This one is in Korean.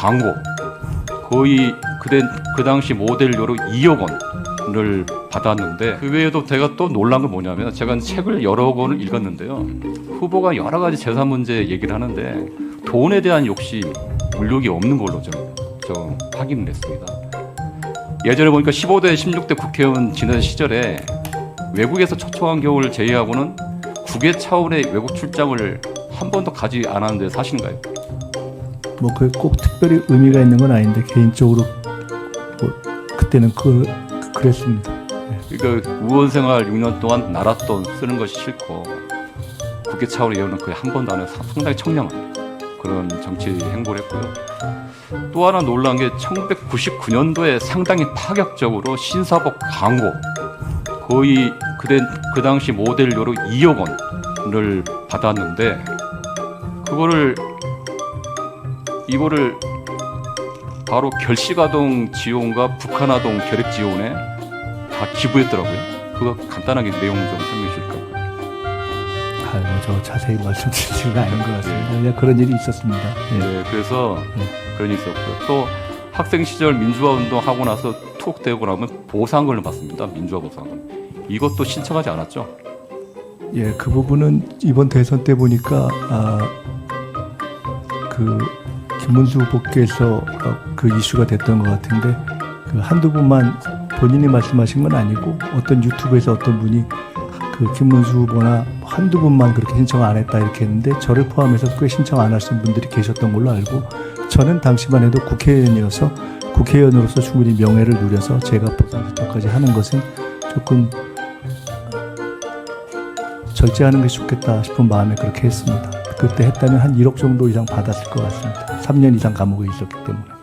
광고 거의 그때 그 당시 모델료로 2억 원을 받았는데 그 외에도 제가 또 놀란 건 뭐냐면 제가 책을 여러 권을 읽었는데요. 후보가 여러 가지 재산 문제 얘기를 하는데 돈에 대한 욕심, 물욕이 없는 걸로 좀, 좀 확인을 했습니다. 예전에 보니까 15대, 16대 국회의원 지낸 시절에 외국에서 초청한 경우를 제외하고는 국외 차원의 외국 출장을 한 번도 가지 않았는데 사실인가요? 뭐 그게 꼭 특별히 의미가 있는 건 아닌데 개인적으로 뭐 그때는 그 그랬습니다. 그러니까 의원 생활 6년 동안 나랏돈 쓰는 것이 싫고 국회 차원의 예우는 거의 한 번도 안 해서 상당히 청량한 그런 정치 행보를 했고요. 또 하나 놀란 게 1999년도에 상당히 파격적으로 신사복 광고 거의 그때 그 당시 모델료로 2억 원을 받았는데 그거를 이거를 바로 결식아동 지원과 북한아동 결핵 지원에 다 기부했더라고요. 그거 간단하게 내용 좀 설명해 주실까요? 아이고 저 자세히 말씀드리지는 않은 것 같습니다. 그냥 그런 일이 있었습니다. 예. 네, 그래서 네. 그런 일이 있었고요. 또 학생 시절 민주화 운동 하고 나서 툭 되고 나면 보상금을 받습니다. 민주화 보상금. 이것도 신청하지 않았죠? 예, 그 부분은 이번 대선 때 보니까 아, 그 김문수 후보께서 어, 그 이슈가 됐던 것 같은데 그 한두 분만 본인이 말씀하신 건 아니고 어떤 유튜브에서 어떤 분이 그 김문수 후보나 한두 분만 그렇게 신청 안 했다 이렇게 했는데 저를 포함해서 꽤 신청 안 하신 분들이 계셨던 걸로 알고 저는 당시만 해도 국회의원이어서 국회의원으로서 충분히 명예를 누려서 제가 보상 신청까지 하는 것은 조금 절제하는 것이 좋겠다 싶은 마음에 그렇게 했습니다. 그때 했다면 한 1억 정도 이상 받았을 것 같습니다. 3년 이상 감옥에 있었기 때문에.